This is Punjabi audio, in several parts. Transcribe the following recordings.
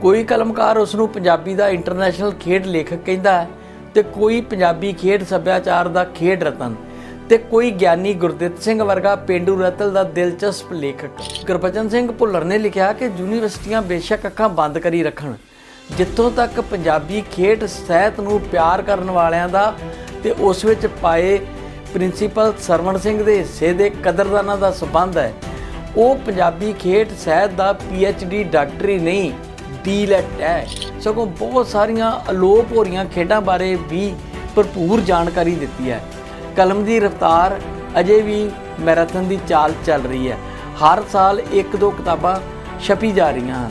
ਕੋਈ ਕਲਮਕਾਰ ਉਸ ਨੂੰ ਪੰਜਾਬੀ ਦਾ ਇੰਟਰਨੈਸ਼ਨਲ ਖੇਡ ਲੇਖਕ ਕਹਿੰਦਾ ਹੈ ਤੇ ਕੋਈ ਪੰਜਾਬੀ ਖੇਡ ਸੱਭਿਆਚਾਰ ਦਾ ਖੇਡ ਰਤਨ ਤੇ ਕੋਈ ਗਿਆਨੀ ਗੁਰਦਿੱਤ ਸਿੰਘ ਵਰਗਾ ਪੇਂਡੂ ਰਤਲ ਦਾ ਦਿਲਚਸਪ ਲੇਖਕ। ਗੁਰਬਚਨ ਸਿੰਘ ਭੁੱਲਰ ਨੇ ਲਿਖਿਆ ਕਿ ਯੂਨੀਵਰਸਿਟੀਆਂ ਬੇਸ਼ੱਕ ਅੱਖਾਂ ਬੰਦ ਕਰੀ ਰੱਖਣ, ਜਿੱਥੋਂ ਤੱਕ ਪੰਜਾਬੀ ਖੇਡ ਸਾਹਿਤ ਨੂੰ ਪਿਆਰ ਕਰਨ ਵਾਲਿਆਂ ਦਾ ਤੇ ਉਸ ਵਿੱਚ ਪਾਏ ਪ੍ਰਿੰਸੀਪਲ ਸਰਵਣ ਸਿੰਘ ਦੇ ਹਿੱਸੇ ਦੇ ਕਦਰਦਾਨਾਂ ਦਾ ਸਬੰਧ ਹੈ, ਉਹ ਪੰਜਾਬੀ ਖੇਡ ਸਾਹਿਤ ਦਾ ਡੀ ਡਾਕਟਰੀ ਨਹੀਂ ਡੀਲੈਟ ਹੈ। ਸਗੋਂ ਬਹੁਤ ਸਾਰੀਆਂ ਅਲੋਪ ਹੋ ਰਹੀਆਂ ਖੇਡਾਂ ਬਾਰੇ ਵੀ ਭਰਪੂਰ ਜਾਣਕਾਰੀ ਦਿੱਤੀ ਹੈ। ਕਲਮ ਦੀ ਰਫ਼ਤਾਰ ਅਜੇ ਵੀ ਮੈਰਾਥਨ ਦੀ ਚਾਲ ਚੱਲ ਰਹੀ ਹੈ। ਹਰ ਸਾਲ ਇੱਕ ਦੋ ਕਿਤਾਬਾਂ ਛਪੀ ਜਾ ਰਹੀਆਂ ਹਨ।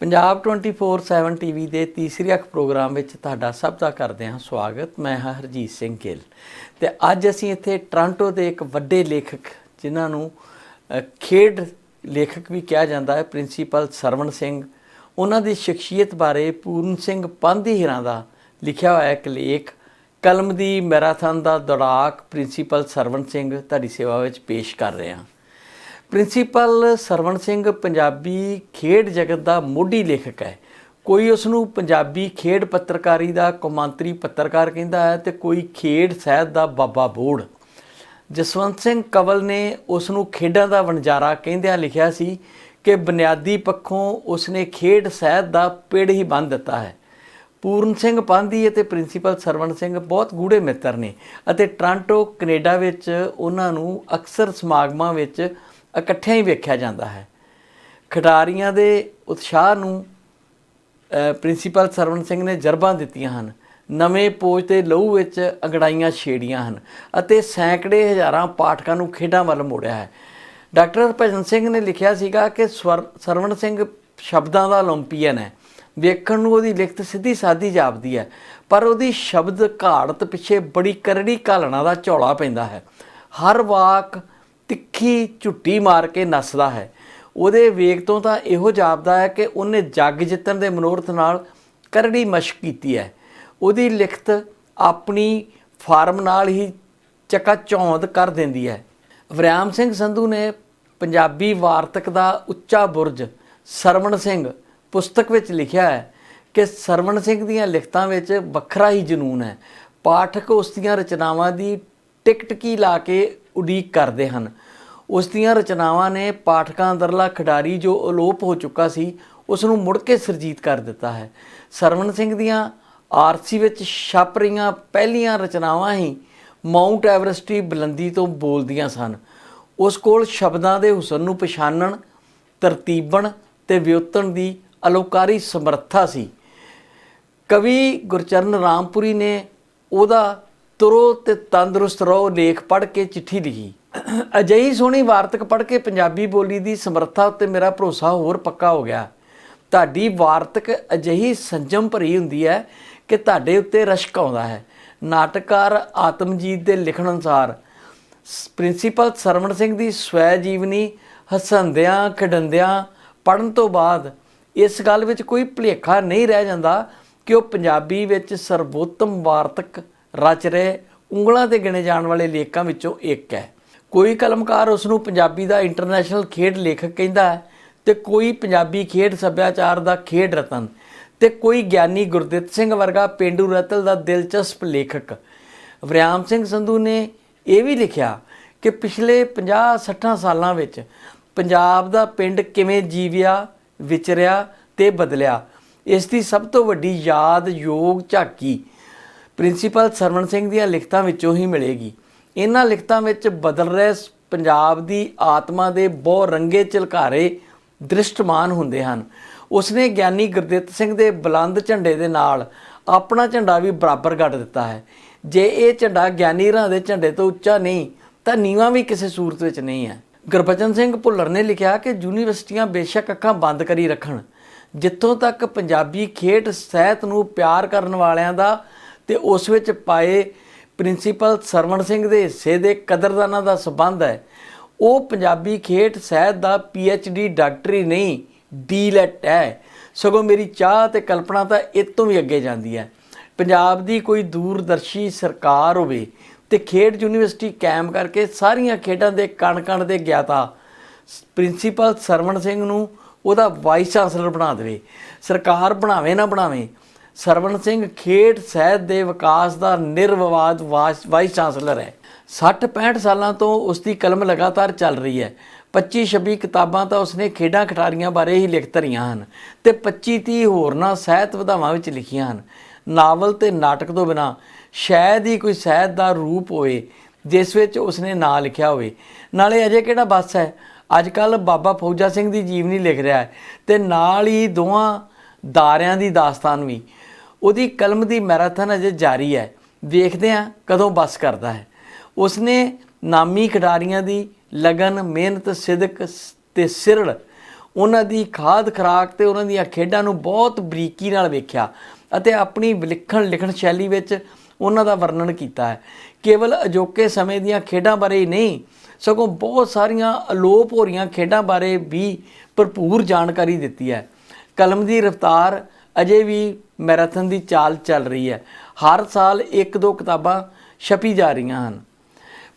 ਪੰਜਾਬ 24/7 ਟੀਵੀ ਦੇ ਤੀਸਰੀ ਅੱਖ ਪ੍ਰੋਗਰਾਮ ਵਿੱਚ ਤੁਹਾਡਾ ਸਭ ਦਾ ਕਰਦੇ ਹਾਂ ਸਵਾਗਤ। ਮੈਂ ਹਾਂ ਹਰਜੀਤ ਸਿੰਘ ਗਿੱਲ। ਤੇ ਅੱਜ ਅਸੀਂ ਇੱਥੇ ਟ੍ਰਾਂਟੋ ਦੇ ਇੱਕ ਵੱਡੇ ਲੇਖਕ, ਜਿਨ੍ਹਾਂ ਨੂੰ ਖੇਡ ਲੇਖਕ ਵੀ ਕਿਹਾ ਜਾਂਦਾ ਹੈ ਪ੍ਰਿੰਸੀਪਲ ਸਰਵਣ ਸਿੰਘ। ਉਹਨਾਂ ਦੀ ਸ਼ਖਸੀਅਤ ਬਾਰੇ ਪੂਰਨ ਸਿੰਘ ਪਾਂਧੀ ਹੀਰਾਂ ਦਾ ਲਿਖਿਆ ਹੋਇਆ ਇੱਕ ਲੇਖ, ਕਲਮ ਦੀ ਮੈਰਾਥਨ ਦਾ ਦੌੜਾਕ ਪ੍ਰਿੰਸੀਪਲ ਸਰਵਣ ਸਿੰਘ ਤੁਹਾਡੀ ਸੇਵਾ ਵਿੱਚ ਪੇਸ਼ ਕਰ ਰਹੇ ਹਾਂ। ਪ੍ਰਿੰਸੀਪਲ ਸਰਵਣ ਸਿੰਘ ਪੰਜਾਬੀ ਖੇਡ ਜਗਤ ਦਾ ਮੋਢੀ ਲੇਖਕ ਹੈ। ਕੋਈ ਉਸ ਨੂੰ ਪੰਜਾਬੀ ਖੇਡ ਪੱਤਰਕਾਰੀ ਦਾ ਕੌਮਾਂਤਰੀ ਪੱਤਰਕਾਰ ਕਹਿੰਦਾ ਹੈ ਤੇ ਕੋਈ ਖੇਡ ਸਾਹਿਤ ਦਾ ਬਾਬਾ ਬੋੜ। ਜਸਵੰਤ ਸਿੰਘ ਕਵਲ ਨੇ ਉਸ ਨੂੰ ਖੇਡਾਂ ਦਾ ਵਣਜਾਰਾ ਕਹਿੰਦਿਆਂ ਲਿਖਿਆ ਸੀ ਕਿ ਬੁਨਿਆਦੀ ਪੱਖੋਂ ਉਸ ਨੇ ਖੇਡ ਸਾਹਿਤ ਦਾ ਪੇੜ ਹੀ ਬੰਨ ਦਿੱਤਾ ਹੈ। ਪੂਰਨ ਸਿੰਘ ਪਾਂਧੀ ਅਤੇ ਪ੍ਰਿੰਸੀਪਲ ਸਰਵਣ ਸਿੰਘ ਬਹੁਤ ਗੂੜੇ ਮਿੱਤਰ ਨੇ ਅਤੇ ਟ੍ਰਾਂਟੋ, ਕੈਨੇਡਾ ਵਿੱਚ ਉਹਨਾਂ ਨੂੰ ਅਕਸਰ ਸਮਾਗਮਾਂ ਵਿੱਚ ਇਕੱਠਿਆਂ ਹੀ ਵੇਖਿਆ ਜਾਂਦਾ ਹੈ। ਖਿਡਾਰੀਆਂ ਦੇ ਉਤਸ਼ਾਹ ਨੂੰ ਪ੍ਰਿੰਸੀਪਲ ਸਰਵਨ ਸਿੰਘ ਨੇ ਜਰਬਾਂ ਦਿੱਤੀਆਂ ਹਨ। ਨਵੇਂ ਪੋਜ ਤੇ ਲਹੂ ਵਿੱਚ ਅੰਗੜਾਈਆਂ ਛੇੜੀਆਂ ਹਨ ਅਤੇ ਸੈਂਕੜੇ ਹਜ਼ਾਰਾਂ ਪਾਠਕਾਂ ਨੂੰ ਖੇਡਾਂ ਵੱਲ ਮੋੜਿਆ ਹੈ। ਡਾਕਟਰ ਭਜਨ ਸਿੰਘ ਨੇ ਲਿਖਿਆ ਸੀਗਾ ਕਿ ਸਰਵਣ ਸਿੰਘ ਸ਼ਬਦਾਂ ਦਾ 올림픽ੀਅਨ ਹੈ। ਵੇਖਣ ਨੂੰ ਉਹਦੀ ਲਿਖਤ ਸਿੱਧੀ ਸਾਦੀ ਜਾਪਦੀ ਹੈ, ਪਰ ਉਹਦੀ ਸ਼ਬਦ ਘਾੜਤ ਪਿੱਛੇ ਬੜੀ ਕਰੜੀ ਘਾਲਣਾ ਦਾ ਝੋਲਾ ਪੈਂਦਾ ਹੈ। ਹਰ ਵਾਕ ਤਿੱਖੀ ਝੁੱਟੀ ਮਾਰ ਕੇ ਨੱਸਦਾ ਹੈ। ਉਹਦੇ ਵੇਗ ਤੋਂ ਤਾਂ ਇਹੋ ਜਾਪਦਾ ਹੈ ਕਿ ਉਹਨੇ ਜੱਗ ਜਿੱਤਣ ਦੇ ਮਨੋਰਥ ਨਾਲ ਕਰੜੀ ਮਸ਼ਕ ਕੀਤੀ ਹੈ। ਉਹਦੀ ਲਿਖਤ ਆਪਣੀ ਫਾਰਮ ਨਾਲ ਹੀ ਚਕਾਚੌਂਧ ਕਰ ਦਿੰਦੀ ਹੈ। ਵਰਿਆਮ ਸਿੰਘ ਸੰਧੂ ਨੇ ਪੰਜਾਬੀ ਵਾਰਤਕ ਦਾ ਉੱਚਾ ਬੁਰਜ ਸਰਵਣ ਸਿੰਘ ਪੁਸਤਕ ਵਿੱਚ ਲਿਖਿਆ ਹੈ ਕਿ ਸਰਵਣ ਸਿੰਘ ਦੀਆਂ ਲਿਖਤਾਂ ਵਿੱਚ ਵੱਖਰਾ ਹੀ ਜਨੂਨ ਹੈ। ਪਾਠਕ ਉਸ ਦੀਆਂ ਰਚਨਾਵਾਂ ਦੀ ਟਿਕਟਕੀ ਲਾ ਕੇ ਉਡੀਕ ਕਰਦੇ ਹਨ। ਉਸ ਦੀਆਂ ਰਚਨਾਵਾਂ ਨੇ ਪਾਠਕਾਂ ਅੰਦਰਲਾ ਖਿਡਾਰੀ ਜੋ ਅਲੋਪ ਹੋ ਚੁੱਕਾ ਸੀ ਉਸ ਨੂੰ ਮੁੜ ਕੇ ਸਰਜੀਤ ਕਰ ਦਿੱਤਾ ਹੈ। ਸਰਵਣ ਸਿੰਘ ਦੀਆਂ ਆਰਸੀ ਵਿੱਚ ਛਪ ਰਹੀਆਂ ਪਹਿਲੀਆਂ ਰਚਨਾਵਾਂ ਹੀ ਮਾਊਂਟ ਐਵਰੈਸਟ ਦੀ ਬੁਲੰਦੀ ਤੋਂ ਬੋਲਦੀਆਂ ਸਨ। ਉਸ ਕੋਲ ਸ਼ਬਦਾਂ ਦੇ ਹੁਸਨ ਨੂੰ ਪਛਾਣਨ, ਤਰਤੀਬਣ ਤੇ ਵਿਉਤਣ ਦੀ ਅਲੋਕਾਰੀ ਸਮਰੱਥਾ ਸੀ। ਕਵੀ ਗੁਰਚਰਨ ਰਾਮਪੁਰੀ ਨੇ ਉਹਦਾ ਤੁਰੋ ਤੇ ਤੰਦਰੁਸਤ ਰਹੋ, ਲੇਖ ਪੜ੍ਹ ਕੇ ਚਿੱਠੀ ਲਿਖੀ। ਅਜਿਹੀ ਸੋਹਣੀ ਵਾਰਤਕ ਪੜ੍ਹ ਕੇ ਪੰਜਾਬੀ ਬੋਲੀ ਦੀ ਸਮਰੱਥਾ ਉੱਤੇ ਮੇਰਾ ਭਰੋਸਾ ਹੋਰ ਪੱਕਾ ਹੋ ਗਿਆ। ਤੁਹਾਡੀ ਵਾਰਤਕ ਅਜਿਹੀ ਸੰਜਮ ਭਰੀ ਹੁੰਦੀ ਹੈ ਕਿ ਤੁਹਾਡੇ ਉੱਤੇ ਰਸ਼ਕ ਆਉਂਦਾ ਹੈ। ਨਾਟਕਕਾਰ ਆਤਮਜੀਤ ਦੇ ਲਿਖਣ ਅਨੁਸਾਰ ਸ- ਪ੍ਰਿੰਸੀਪਲ ਸਰਵਣ ਸਿੰਘ ਦੀ ਸਵੈ ਜੀਵਨੀ ਹਸੰਦਿਆਂ ਖਿਡੰਦਿਆਂ ਪੜਨ ਤੋਂ ਬਾਅਦ ਇਸ ਗੱਲ ਵਿੱਚ ਕੋਈ ਭੁਲੇਖਾ ਨਹੀਂ ਰਹਿ ਜਾਂਦਾ ਕਿ ਉਹ ਪੰਜਾਬੀ ਵਿੱਚ ਸਰਵੋਤਮ ਵਾਰਤਕ ਰਚ ਰਹੇ ਉਂਗਲਾਂ ਤੇ ਗਿਣੇ ਜਾਣ ਵਾਲੇ ਲੇਖਕਾਂ ਵਿੱਚੋਂ ਇੱਕ ਹੈ। ਕੋਈ ਕਲਮਕਾਰ ਉਸ ਨੂੰ ਪੰਜਾਬੀ ਦਾ ਇੰਟਰਨੈਸ਼ਨਲ ਖੇਡ ਲੇਖਕ ਕਹਿੰਦਾ ਹੈ ਤੇ ਕੋਈ ਪੰਜਾਬੀ ਖੇਡ ਸੱਭਿਆਚਾਰ ਦਾ ਖੇਡ ਰਤਨ ਤੇ ਕੋਈ ਗਿਆਨੀ ਗੁਰਦਿੱਤ ਸਿੰਘ ਵਰਗਾ ਪੇਂਡੂ ਰਤਲ ਦਾ ਦਿਲਚਸਪ ਲੇਖਕ। ਵਰਿਆਮ ਸਿੰਘ ਸੰਧੂ ਨੇ ਇਹ ਵੀ ਲਿਖਿਆ ਕਿ ਪਿਛਲੇ 50-60 ਸਾਲਾਂ ਵਿੱਚ ਪੰਜਾਬ ਦਾ ਪਿੰਡ ਕਿਵੇਂ ਜੀਵਿਆ, ਵਿਚਰਿਆ ਤੇ ਬਦਲਿਆ। ਇਸ ਦੀ ਸਭ ਤੋਂ ਵੱਡੀ ਯਾਦ ਯੋਗ ਝਾਕੀ ਪ੍ਰਿੰਸੀਪਲ ਸਰਵਣ ਸਿੰਘ ਦੀਆਂ ਲਿਖਤਾਂ ਵਿੱਚੋਂ ਹੀ ਮਿਲੇਗੀ। ਇਹਨਾਂ ਲਿਖਤਾਂ ਵਿੱਚ ਬਦਲ ਰਹੇ ਪੰਜਾਬ ਦੀ ਆਤਮਾ ਦੇ ਬਹੁ ਰੰਗੇ ਝਲਕਾਰੇ ਦ੍ਰਿਸ਼ਟਮਾਨ ਹੁੰਦੇ ਹਨ। ਉਸਨੇ ਗਿਆਨੀ ਗੁਰਦਿੱਤ ਸਿੰਘ ਦੇ ਬੁਲੰਦ ਝੰਡੇ ਦੇ ਨਾਲ ਆਪਣਾ ਝੰਡਾ ਵੀ ਬਰਾਬਰ ਗੱਡ ਦਿੱਤਾ ਹੈ। ਜੇ ਇਹ ਝੰਡਾ ਗਿਆਨੀ ਰਾਂ ਦੇ ਝੰਡੇ ਤੋਂ ਉੱਚਾ ਨਹੀਂ, ਤਾਂ ਨੀਵਾਂ ਵੀ ਕਿਸੇ ਸੂਰਤ ਵਿੱਚ ਨਹੀਂ ਹੈ। ਗੁਰਬਚਨ ਸਿੰਘ ਭੁੱਲਰ ਨੇ ਲਿਖਿਆ ਕਿ ਯੂਨੀਵਰਸਿਟੀਆਂ ਬੇਸ਼ੱਕ ਅੱਖਾਂ ਬੰਦ ਕਰੀ ਰੱਖਣ। ਜਿੱਥੋਂ ਤੱਕ ਪੰਜਾਬੀ ਖੇਡ ਸਾਹਿਤ ਨੂੰ ਪਿਆਰ ਕਰਨ ਵਾਲਿਆਂ ਦਾ ਤੇ ਉਸ ਵਿੱਚ ਪਾਏ ਪ੍ਰਿੰਸੀਪਲ ਸਰਵਣ ਸਿੰਘ ਦੇ ਹਿੱਸੇ ਦੇ ਕਦਰਦਾਨਾਂ ਦਾ ਸਬੰਧ ਹੈ। ਉਹ ਪੰਜਾਬੀ ਖੇਡ ਸਹਿਤ ਦਾ ਡੀ ਡਾਕਟਰੀ ਨਹੀਂ ਡੀ ਲੈਟ ਹੈ। ਸਗੋਂ ਮੇਰੀ ਚਾਹ ਤੇ ਕਲਪਨਾ ਤਾਂ ਇਹ ਤੋਂ ਵੀ ਅੱਗੇ ਜਾਂਦੀ ਹੈ। ਪੰਜਾਬ ਦੀ ਕੋਈ ਦੂਰਦਰਸ਼ੀ ਸਰਕਾਰ ਹੋਵੇ ਤੇ ਖੇਡ ਯੂਨੀਵਰਸਿਟੀ ਕਾਇਮ ਕਰਕੇ ਸਾਰੀਆਂ ਖੇਡਾਂ ਦੇ ਕਣ-ਕਣ ਦੇ ਗਿਆਤਾ ਪ੍ਰਿੰਸੀਪਲ ਸਰਵਣ ਸਿੰਘ ਨੂੰ ਉਹਦਾ ਵਾਈਸ ਚਾਂਸਲਰ ਬਣਾ ਦੇਵੇ। ਸਰਕਾਰ ਬਣਾਵੇ ਨਾ ਬਣਾਵੇ ਸਰਵਣ ਸਿੰਘ ਖੇਡ ਸਾਹਿਤ ਦੇ ਵਿਕਾਸ ਦਾ ਨਿਰਵਿਵਾਦ ਵਾਸ- ਵਾਈਸ ਚਾਂਸਲਰ ਹੈ। 60 65 ਸਾਲਾਂ ਤੋਂ ਉਸ ਦੀ ਕਲਮ ਲਗਾਤਾਰ ਚੱਲ ਰਹੀ ਹੈ। 25 26 ਕਿਤਾਬਾਂ ਤਾਂ ਉਸਨੇ ਖੇਡਾਂ ਖਿਡਾਰੀਆਂ ਬਾਰੇ ਹੀ ਲਿਖ ਧਰੀਆਂ ਹਨ ਤੇ 25 30 ਹੋਰਨਾਂ ਸਾਹਿਤ ਵਿਧਾਵਾਂ ਵਿੱਚ ਲਿਖੀਆਂ ਹਨ। ਨਾਵਲ ਤੇ ਨਾਟਕ ਤੋਂ ਬਿਨਾ ਸ਼ਾਇਦ ਹੀ ਕੋਈ ਸਹਿਤ ਦਾ ਰੂਪ ਹੋਵੇ, ਜਿਸ ਵਿੱਚ ਉਸਨੇ ਨਾਂ ਲਿਖਿਆ ਹੋਵੇ। ਨਾਲੇ ਅਜੇ ਕਿਹੜਾ ਬਸ ਹੈ? ਅੱਜ ਕੱਲ ਬਾਬਾ ਫੌਜਾ ਸਿੰਘ ਦੀ ਜੀਵਨੀ ਲਿਖ ਰਿਹਾ ਹੈ ਤੇ ਨਾਲ ਹੀ ਦੋਹਾਂ ਦਾਰਿਆਂ ਦੀ ਦਾਸਤਾਨ ਵੀ। ਉਹਦੀ ਕਲਮ ਦੀ ਮੈਰਾਥਨ ਅਜੇ ਜਾਰੀ ਹੈ। ਵੇਖਦੇ ਹਾਂ ਕਦੋਂ ਬਸ ਕਰਦਾ ਹੈ। ਉਸਨੇ ਨਾਮੀ ਖਿਡਾਰੀਆਂ ਦੀ ਲਗਨ, ਮਿਹਨਤ, ਸਿਦਕ ਸ- ਤੇ ਸਿਰੜ, ਉਹਨਾਂ ਦੀ ਖਾਦ ਖਰਾਕ ਤੇ ਉਹਨਾਂ ਦੀਆਂ ਖੇਡਾਂ ਨੂੰ ਬਹੁਤ ਬਰੀਕੀ ਨਾਲ ਵੇਖਿਆ ਅਤੇ ਆਪਣੀ ਵਿਲੱਖਣ ਲਿਖਣ ਸ਼ੈਲੀ ਵਿੱਚ ਉਹਨਾਂ ਦਾ ਵਰਣਨ ਕੀਤਾ ਹੈ। ਕੇਵਲ ਅਜੋਕੇ ਸਮੇਂ ਦੀਆਂ ਖੇਡਾਂ ਬਾਰੇ ਹੀ ਨਹੀਂ, ਸਗੋਂ ਬਹੁਤ ਸਾਰੀਆਂ ਅਲੋਪ ਹੋ ਰਹੀਆਂ ਖੇਡਾਂ ਬਾਰੇ ਵੀ ਭਰਪੂਰ ਜਾਣਕਾਰੀ ਦਿੱਤੀ ਹੈ। ਕਲਮ ਦੀ ਰਫ਼ਤਾਰ ਅਜੇ ਵੀ ਮੈਰਾਥਨ ਦੀ ਚਾਲ ਚੱਲ ਰਹੀ ਹੈ। ਹਰ ਸਾਲ ਇੱਕ ਦੋ ਕਿਤਾਬਾਂ ਛਪੀ ਜਾ ਰਹੀਆਂ ਹਨ।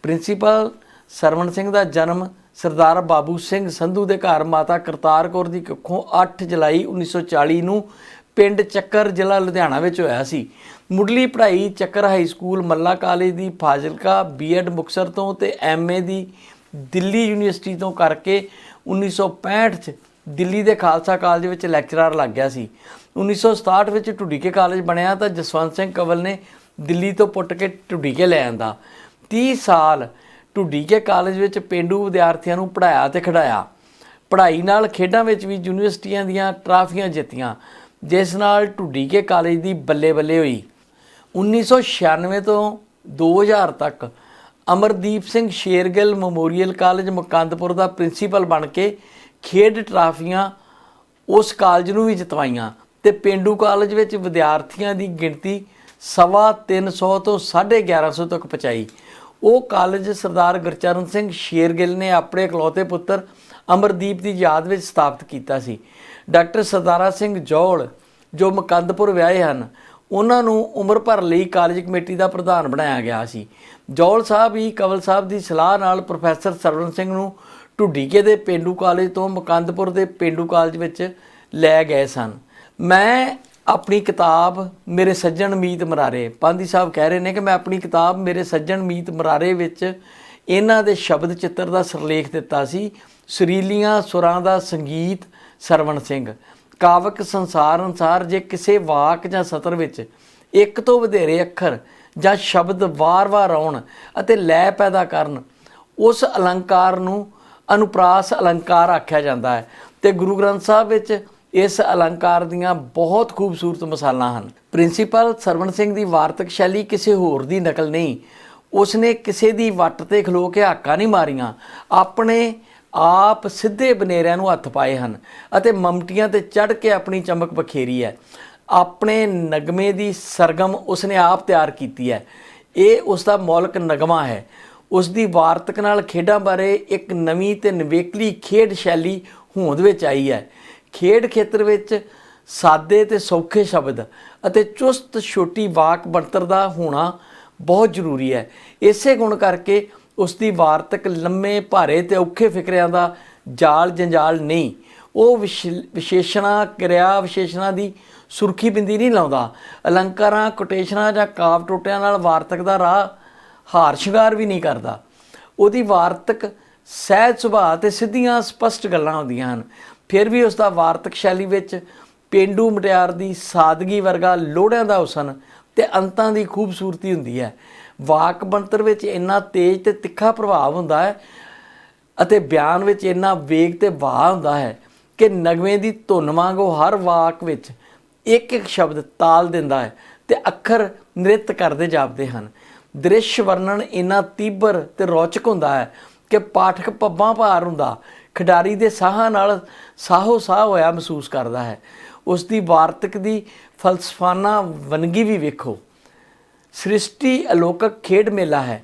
ਪ੍ਰਿੰਸੀਪਲ ਸਰਵਣ ਸਿੰਘ ਦਾ ਜਨਮ ਸਰਦਾਰ ਬਾਬੂ ਸਿੰਘ ਸੰਧੂ ਦੇ ਘਰ ਮਾਤਾ ਕਰਤਾਰ ਕੌਰ ਦੀ ਕੁੱਖੋਂ 8 ਜੁਲਾਈ 1940 ਨੂੰ ਪਿੰਡ ਚੱਕਰ ਜ਼ਿਲ੍ਹਾ ਲੁਧਿਆਣਾ ਵਿੱਚ ਹੋਇਆ ਸੀ। ਮੁੱਢਲੀ ਪੜ੍ਹਾਈ Chakar high school Malla college ਦੀ ਫਾਜ਼ਿਲਕਾ, ਬੀਐਡ ਮੁਕਤਸਰ ਤੋਂ ਤੇ ਐਮਏ ਦੀ ਦਿੱਲੀ ਯੂਨੀਵਰਸਿਟੀ ਤੋਂ ਕਰਕੇ 1965 ਚ ਦਿੱਲੀ ਦੇ ਖਾਲਸਾ ਕਾਲਜ ਵਿੱਚ ਲੈਕਚਰਰ ਲੱਗ ਗਿਆ ਸੀ। 1967 ਵਿੱਚ ਢੁੱਡੀਕੇ ਕਾਲਜ ਬਣਿਆ ਤਾਂ ਜਸਵੰਤ ਸਿੰਘ ਕਵਲ ਨੇ ਦਿੱਲੀ ਤੋਂ ਪੁੱਟ ਕੇ ਢੁੱਡੀਕੇ ਲੈ ਆਂਦਾ। 30 ਸਾਲ ਢੁੱਡੀਕੇ ਕਾਲਜ ਵਿੱਚ ਪੇਂਡੂ ਵਿਦਿਆਰਥੀਆਂ ਨੂੰ ਪੜਾਇਆ ਤੇ ਖਿਡਾਇਆ। ਪੜ੍ਹਾਈ ਨਾਲ ਖੇਡਾਂ ਵਿੱਚ ਵੀ ਯੂਨੀਵਰਸਿਟੀਆਂ ਦੀਆਂ ਟਰਾਫੀਆਂ ਜਿੱਤੀਆਂ, ਜਿਸ ਨਾਲ ਢੁੱਡੀਕੇ ਕਾਲਜ ਦੀ ਬੱਲੇ ਬੱਲੇ ਹੋਈ 1996 ਤੋਂ 2000 ਤੱਕ ਅਮਰਦੀਪ ਸਿੰਘ ਸ਼ੇਰਗਿੱਲ ਮੈਮੋਰੀਅਲ ਕਾਲਜ ਮੁਕੰਦਪੁਰ ਦਾ ਪ੍ਰਿੰਸੀਪਲ ਬਣ ਕੇ ਖੇਡ ਟਰਾਫੀਆਂ ਉਸ ਕਾਲਜ ਨੂੰ ਵੀ ਜਿਤਵਾਈਆਂ। ਤੇ ਪਿੰਡੂ ਕਾਲਜ ਵਿੱਚ ਵਿਦਿਆਰਥੀਆਂ ਦੀ ਗਿਣਤੀ ਸਵਾ 300 ਤੋਂ 1150 ਤੱਕ ਪਹੁੰਚਾਈ। ਉਹ ਕਾਲਜ ਸਰਦਾਰ ਗੁਰਚਰਨ ਸਿੰਘ ਸ਼ੇਰਗਿੱਲ ਨੇ ਆਪਣੇ ਇਕਲੌਤੇ ਪੁੱਤਰ ਅਮਰਦੀਪ ਦੀ ਯਾਦ ਵਿੱਚ ਸਥਾਪਿਤ ਕੀਤਾ ਸੀ। ਡਾਕਟਰ ਸਰਦਾਰਾ ਸਿੰਘ ਜੋਲ ਜੋ ਮਕੰਦਪੁਰ ਵਿਆਹੇ ਹਨ, ਉਹਨਾਂ ਨੂੰ ਉਮਰ ਭਰ ਲਈ ਕਾਲਜ ਕਮੇਟੀ ਦਾ ਪ੍ਰਧਾਨ ਬਣਾਇਆ ਗਿਆ ਸੀ। ਜੋਲ ਸਾਹਿਬ ਹੀ ਕਵਲ ਸਾਹਿਬ ਦੀ ਸਲਾਹ ਨਾਲ ਪ੍ਰੋਫੈਸਰ ਸਰਵਨ ਸਿੰਘ ਨੂੰ ਢੁੱਡੀਕੇ ਦੇ ਪਿੰਡੂ ਕਾਲਜ ਤੋਂ ਮਕੰਦਪੁਰ ਦੇ ਪਿੰਡੂ ਕਾਲਜ ਵਿੱਚ ਲੈ ਗਏ ਸਨ। ਮੈਂ ਆਪਣੀ ਕਿਤਾਬ ਮੇਰੇ ਸੱਜਣ ਮੀਤ ਮਰਾਰੇ ਪਾਂਦੀ ਸਾਹਿਬ ਕਹਿ ਰਹੇ ਨੇ ਕਿ ਮੈਂ ਆਪਣੀ ਕਿਤਾਬ ਮੇਰੇ ਸੱਜਣ ਮੀਤ ਮਰਾਰੇ ਵਿੱਚ ਇਹਨਾਂ ਦੇ ਸ਼ਬਦ ਚਿੱਤਰ ਦਾ ਸਿਰਲੇਖ ਦਿੱਤਾ ਸੀ, ਸੁਰੀਲੀਆਂ ਸੁਰਾਂ ਦਾ ਸੰਗੀਤ ਸਰਵਣ ਸਿੰਘ। ਕਾਵਕ ਸੰਸਾਰ ਅਨੁਸਾਰ ਜੇ ਕਿਸੇ ਵਾਕ ਜਾਂ ਸਤਰ ਵਿੱਚ ਇੱਕ ਤੋਂ ਵਧੇਰੇ ਅੱਖਰ ਜਾਂ ਸ਼ਬਦ ਵਾਰ-ਵਾਰ ਆਉਣ ਅਤੇ ਲੈ ਪੈਦਾ ਕਰਨ, ਉਸ ਅਲੰਕਾਰ ਨੂੰ ਅਨੁਪਰਾਸ ਅਲੰਕਾਰ ਆਖਿਆ ਜਾਂਦਾ ਹੈ। ਤੇ ਗੁਰੂ ਗ੍ਰੰਥ ਸਾਹਿਬ ਵਿੱਚ ਇਸ ਅਲੰਕਾਰ ਦੀਆਂ ਬਹੁਤ ਖੂਬਸੂਰਤ ਮਿਸਾਲਾਂ ਹਨ। ਪ੍ਰਿੰਸੀਪਲ ਸਰਵਣ ਸਿੰਘ ਦੀ ਵਾਰਤਕ ਸ਼ੈਲੀ ਕਿਸੇ ਹੋਰ ਦੀ ਨਕਲ ਨਹੀਂ। ਉਸਨੇ ਕਿਸੇ ਦੀ ਵੱਟ ਤੇ ਖਲੋ ਕੇ ਹਾਕਾਂ ਨਹੀਂ ਮਾਰੀਆਂ। ਆਪਣੇ ਆਪ ਸਿੱਧੇ ਬਨੇਰਿਆਂ ਨੂੰ ਹੱਥ ਪਾਏ ਹਨ ਅਤੇ ਮਮਟੀਆਂ ਤੇ ਚੜ ਕੇ ਆਪਣੀ ਚਮਕ ਬਖੇਰੀ ਹੈ। ਆਪਣੇ ਨਗਮੇ ਦੀ ਸਰਗਮ ਉਸਨੇ ਆਪ ਤਿਆਰ ਕੀਤੀ ਹੈ। ਇਹ ਉਸ ਦਾ ਮੌਲਿਕ ਨਗਮਾ ਹੈ। ਉਸ ਦੀ ਵਾਰਤਕ ਨਾਲ ਖੇਡਾਂ ਬਾਰੇ ਇੱਕ ਨਵੀਂ ਤੇ ਨਿਵੇਕਲੀ ਖੇਡ ਸ਼ੈਲੀ ਹੋਂਦ ਵਿੱਚ ਆਈ ਹੈ। ਖੇਡ ਖੇਤਰ ਵਿੱਚ ਸਾਦੇ ਤੇ ਸੌਖੇ ਸ਼ਬਦ ਅਤੇ ਚੁਸਤ ਛੋਟੀ ਵਾਕ ਬਣਤਰ ਦਾ ਹੋਣਾ ਬਹੁਤ ਜ਼ਰੂਰੀ ਹੈ। ਇਸੇ ਗੁਣ ਕਰਕੇ ਉਸ ਦੀ ਵਾਰਤਕ ਲੰਮੇ, ਭਾਰੇ ਤੇ ਔਖੇ ਫਿਕਰਿਆਂ ਦਾ ਜਾਲ ਜੰਜਾਲ ਨਹੀਂ। ਉਹ ਵਿਸ਼- ਵਿਸ਼ੇਸ਼ਣਾ, ਕਿਰਿਆ ਵਿਸ਼ੇਸ਼ਣਾ ਦੀ ਸੁਰਖੀ ਬਿੰਦੀ ਨਹੀਂ ਲਾਉਂਦਾ। ਅਲੰਕਾਰਾਂ, ਕੋਟੇਸ਼ਨਾਂ ਜਾਂ ਕਾਵ ਟੋਟਿਆਂ ਨਾਲ ਵਾਰਤਕ ਦਾ ਰਾਹ ਹਾਰ ਸ਼ਿੰਗਾਰ ਵੀ ਨਹੀਂ ਕਰਦਾ। ਉਹਦੀ ਵਾਰਤਕ ਸਹਿਜ ਸੁਭਾਅ ਤੇ ਸਿੱਧੀਆਂ, ਸਪਸ਼ਟ ਗੱਲਾਂ ਹੁੰਦੀਆਂ ਹਨ। ਫਿਰ ਵੀ ਉਸ ਦਾ ਵਾਰਤਕ ਸ਼ੈਲੀ ਵਿੱਚ ਪੇਂਡੂ ਮਟਿਆਰ ਦੀ ਸਾਦਗੀ ਵਰਗਾ ਲੋੜਿਆਂ ਦਾ ਹੁਸਨ ਤੇ ਅੰਤਾਂ ਦੀ ਖੂਬਸੂਰਤੀ ਹੁੰਦੀ ਹੈ। ਵਾਕ ਬਣਤਰ ਵਿੱਚ ਇੰਨਾ ਤੇਜ਼ ਤੇ ਤਿੱਖਾ ਪ੍ਰਭਾਵ ਹੁੰਦਾ ਹੈ ਅਤੇ ਬਿਆਨ ਵਿੱਚ ਇੰਨਾ ਵੇਗ ਤੇ ਵਾਹ ਹੁੰਦਾ ਹੈ ਕਿ ਨਗਮੇ ਦੀ ਧੁਨ ਵਾਂਗੂ ਹਰ ਵਾਕ ਵਿੱਚ ਇੱਕ ਇੱਕ ਸ਼ਬਦ ਤਾਲ ਦਿੰਦਾ ਹੈ ਤੇ ਅੱਖਰ ਨ੍ਰਿਤ ਕਰਦੇ ਜਾਪਦੇ ਹਨ। ਦ੍ਰਿਸ਼ ਵਰਣਨ ਇੰਨਾ ਤੀਬਰ ਤੇ ਰੌਚਕ ਹੁੰਦਾ ਹੈ ਕਿ ਪਾਠਕ ਪੱਬਾਂ ਭਾਰ ਹੁੰਦਾ ਖਿਡਾਰੀ ਦੇ ਸਾਹਾਂ ਨਾਲ ਸਾਹੋ ਸਾਹ ਹੋਇਆ ਮਹਿਸੂਸ ਕਰਦਾ ਹੈ। ਉਸ ਦੀ ਵਾਰਤਕ ਦੀ ਫਲਸਫਾਨਾ ਵੰਨਗੀ ਵੀ ਵੇਖੋ। ਸ੍ਰਿਸ਼ਟੀ ਅਲੋਕਕ ਖੇਡ ਮੇਲਾ ਹੈ।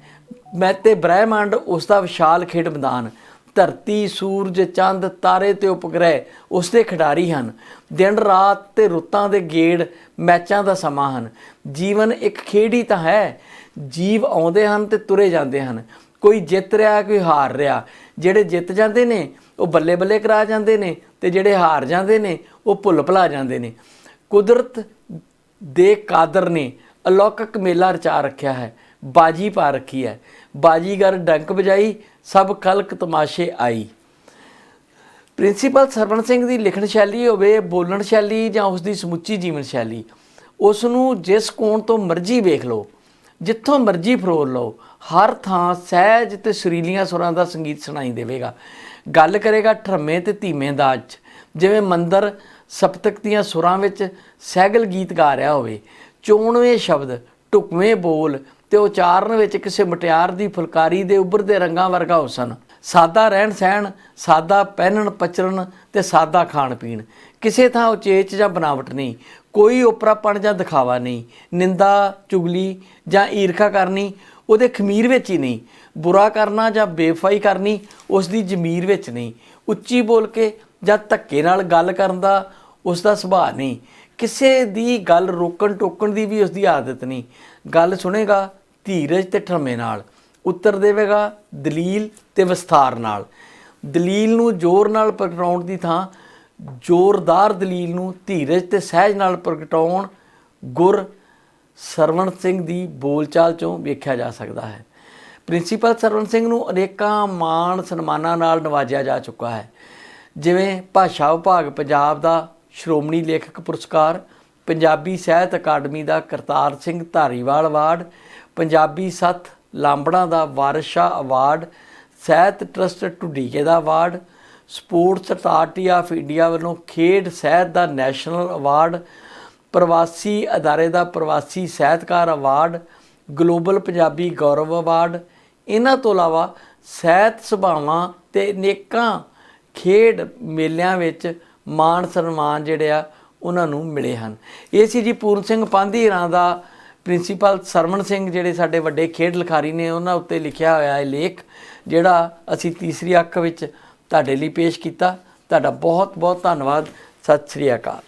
ਮੈਂ ਤੇ ਬ੍ਰਹਿਮੰਡ ਉਸ ਦਾ ਵਿਸ਼ਾਲ ਖੇਡ ਮੈਦਾਨ। ਧਰਤੀ, ਸੂਰਜ, ਚੰਦ, ਤਾਰੇ ਤੇ ਉਪਗ੍ਰਹਿ ਉਸ ਦੇ ਖਿਡਾਰੀ ਹਨ। ਦਿਨ ਰਾਤ ਤੇ ਰੁੱਤਾਂ ਦੇ ਗੇੜ ਮੈਚਾਂ ਦਾ ਸਮਾਂ ਹਨ। ਜੀਵਨ ਇੱਕ ਖੇਡ ਹੀ ਤਾਂ ਹੈ। ਜੀਵ ਆਉਂਦੇ ਹਨ ਤੇ ਤੁਰੇ ਜਾਂਦੇ ਹਨ। ਕੋਈ ਜਿੱਤ ਰਿਹਾ, ਕੋਈ ਹਾਰ ਰਿਹਾ। ਜਿਹੜੇ ਜਿੱਤ ਜਾਂਦੇ ਨੇ, ਉਹ ਬੱਲੇ ਬੱਲੇ ਕਰਾ ਜਾਂਦੇ ਨੇ ਤੇ ਜਿਹੜੇ ਹਾਰ ਜਾਂਦੇ ਨੇ, ਉਹ ਭੁੱਲ ਭੁਲਾ ਜਾਂਦੇ ਨੇ। ਕੁਦਰਤ ਦੇ ਕਾਦਰ ਨੇ ਅਲੌਕਿਕ ਮੇਲਾ ਰਚਾ ਰੱਖਿਆ ਹੈ, ਬਾਜੀ ਪਾ ਰੱਖੀ ਹੈ। ਬਾਜੀਗਰ ਡੰਕ ਵਜਾਈ, ਸਭ ਖਲਕ ਤਮਾਸ਼ੇ ਆਈ। ਪ੍ਰਿੰਸੀਪਲ ਸਰਵਣ ਸਿੰਘ ਦੀ ਲਿਖਣ ਸ਼ੈਲੀ ਹੋਵੇ, ਬੋਲਣ ਸ਼ੈਲੀ ਜਾਂ ਉਸ ਦੀ ਸਮੁੱਚੀ ਜੀਵਨ ਸ਼ੈਲੀ ਉਸ ਨੂੰ ਜਿਸ ਕੋਣ ਤੋਂ ਮਰਜ਼ੀ ਵੇਖ ਲਓ ਜਿੱਥੋਂ ਮਰਜ਼ੀ ਫਰੋਲ ਲਓ, ਹਰ ਥਾਂ ਸਹਿਜ ਤੇ ਸੁਰੀਲੀਆਂ ਸੁਰਾਂ ਦਾ ਸੰਗੀਤ ਸੁਣਾਈ ਦੇਵੇਗਾ। ਗੱਲ ਕਰੇਗਾ ਠਰਮੇ ਤੇ ਧੀਮੇ ਦਾਜ 'ਚ ਜਿਵੇਂ ਮੰਦਰ ਸਪਤਕ ਦੀਆਂ ਸੁਰਾਂ ਵਿੱਚ ਸਹਿਗਲ ਗੀਤ ਗਾ ਰਿਹਾ ਹੋਵੇ। ਚੋਣਵੇਂ ਸ਼ਬਦ, ਢੁਕਵੇਂ ਬੋਲ ਤੇ ਉਚਾਰਨ ਵਿੱਚ ਕਿਸੇ ਮਟਿਆਰ ਦੀ ਫੁਲਕਾਰੀ ਦੇ ਉੱਭਰਦੇ ਰੰਗਾਂ ਵਰਗਾ ਹੁਸਨ ਸਾਦਾ ਰਹਿਣ ਸਹਿਣ, ਸਾਦਾ ਪਹਿਨਣ ਪਚਰਨ ਤੇ ਸਾਦਾ ਖਾਣ ਪੀਣ। ਕਿਸੇ ਥਾਂ ਉਚੇਚ ਜਾਂ ਬਨਾਵਟ ਨਹੀਂ। ਕੋਈ ਓਪਰਾਪਣ ਜਾਂ ਦਿਖਾਵਾ ਨਹੀਂ। ਨਿੰਦਾ, ਚੁਗਲੀ ਜਾਂ ਈਰਖਾ ਕਰਨੀ ਉਹਦੇ ਖਮੀਰ ਵਿੱਚ ਹੀ ਨਹੀਂ। ਬੁਰਾ ਕਰਨਾ ਜਾਂ ਬੇਫਾਈ ਕਰਨੀ ਉਸ ਦੀ ਜ਼ਮੀਰ ਵਿੱਚ ਨਹੀਂ। ਉੱਚੀ ਬੋਲ ਕੇ ਜਾਂ ਧੱਕੇ ਨਾਲ ਗੱਲ ਕਰਨ ਦਾ ਉਸ ਦਾ ਸੁਭਾਅ ਨਹੀਂ। ਕਿਸੇ ਦੀ ਗੱਲ ਰੋਕਣ ਟੋਕਣ ਦੀ ਵੀ ਉਸ ਦੀ ਆਦਤ ਨਹੀਂ। ਗੱਲ ਸੁਣੇਗਾ ਧੀਰਜ ਤੇ ਠਰਮੇ ਨਾਲ। ਉੱਤਰ ਦੇਵੇਗਾ ਦਲੀਲ ਤੇ ਵਿਸਥਾਰ ਨਾਲ। ਦਲੀਲ ਨੂੰ ਜ਼ੋਰ ਨਾਲ ਪ੍ਰਗਟਾਉਣ ਦੀ ਥਾਂ ਜ਼ੋਰਦਾਰ ਦਲੀਲ ਨੂੰ ਧੀਰਜ ਤੇ ਸਹਿਜ ਨਾਲ ਪ੍ਰਗਟਾਉਣ ਗੁਰ ਸਰਵਣ ਸਿੰਘ ਦੀ ਬੋਲਚਾਲ ਚੋਂ ਵੇਖਿਆ ਜਾ ਸਕਦਾ ਹੈ। ਪ੍ਰਿੰਸੀਪਲ ਸਰਵਣ ਸਿੰਘ ਨੂੰ ਅਨੇਕਾਂ ਮਾਣ ਸਨਮਾਨਾਂ ਨਾਲ ਨਵਾਜਿਆ ਜਾ ਚੁੱਕਾ ਹੈ। ਜਿਵੇਂ ਭਾਸ਼ਾ ਵਿਭਾਗ ਪੰਜਾਬ ਦਾ ਸ਼੍ਰੋਮਣੀ ਲੇਖਕ ਪੁਰਸਕਾਰ, ਪੰਜਾਬੀ ਸਾਹਿਤ ਅਕਾਡਮੀ ਦਾ ਕਰਤਾਰ ਸਿੰਘ ਧਾਰੀਵਾਲ ਅਵਾਰਡ, ਪੰਜਾਬੀ ਸੱਥ ਲਾਂਬੜਾ ਦਾ ਵਾਰਸ਼ਾ ਅਵਾਰਡ, ਸਾਹਿਤ trust Dhudike the award, sports authority of India ਵੱਲੋਂ ਖੇਡ ਸਾਹਿਤ ਦਾ ਨੈਸ਼ਨਲ ਅਵਾਰਡ, ਪ੍ਰਵਾਸੀ ਅਦਾਰੇ ਦਾ ਪ੍ਰਵਾਸੀ ਸਾਹਿਤਕਾਰ ਅਵਾਰਡ, ਗਲੋਬਲ ਪੰਜਾਬੀ ਗੌਰਵ ਅਵਾਰਡ। ਇਹਨਾਂ ਤੋਂ ਇਲਾਵਾ ਸਾਹਿਤ ਸਭਾਵਾਂ ਤੇ ਨੇਕਾਂ ਖੇਡ ਮੇਲਿਆਂ ਵਿੱਚ ਮਾਣ ਸਨਮਾਨ ਜਿਹੜੇ ਆ, ਉਹਨਾਂ ਨੂੰ ਮਿਲੇ ਹਨ। ਇਹ ਸੀ ਜੀ ਪੂਰਨ ਸਿੰਘ ਪਾਂਧੀ ਰਾਂ ਦਾ ਪ੍ਰਿੰਸੀਪਲ ਸਰਵਣ ਸਿੰਘ ਜਿਹੜੇ ਸਾਡੇ ਵੱਡੇ ਖੇਡ ਲਿਖਾਰੀ ਨੇ, ਉਹਨਾਂ ਉੱਤੇ ਲਿਖਿਆ ਹੋਇਆ ਹੈ ਲੇਖ, ਜਿਹੜਾ ਅਸੀਂ ਤੀਸਰੀ ਅੱਖ ਵਿੱਚ ਤੁਹਾਡੇ ਲਈ ਪੇਸ਼ ਕੀਤਾ। ਤੁਹਾਡਾ ਬਹੁਤ ਬਹੁਤ ਧੰਨਵਾਦ। ਸਤਿ ਸ੍ਰੀ ਅਕਾਲ।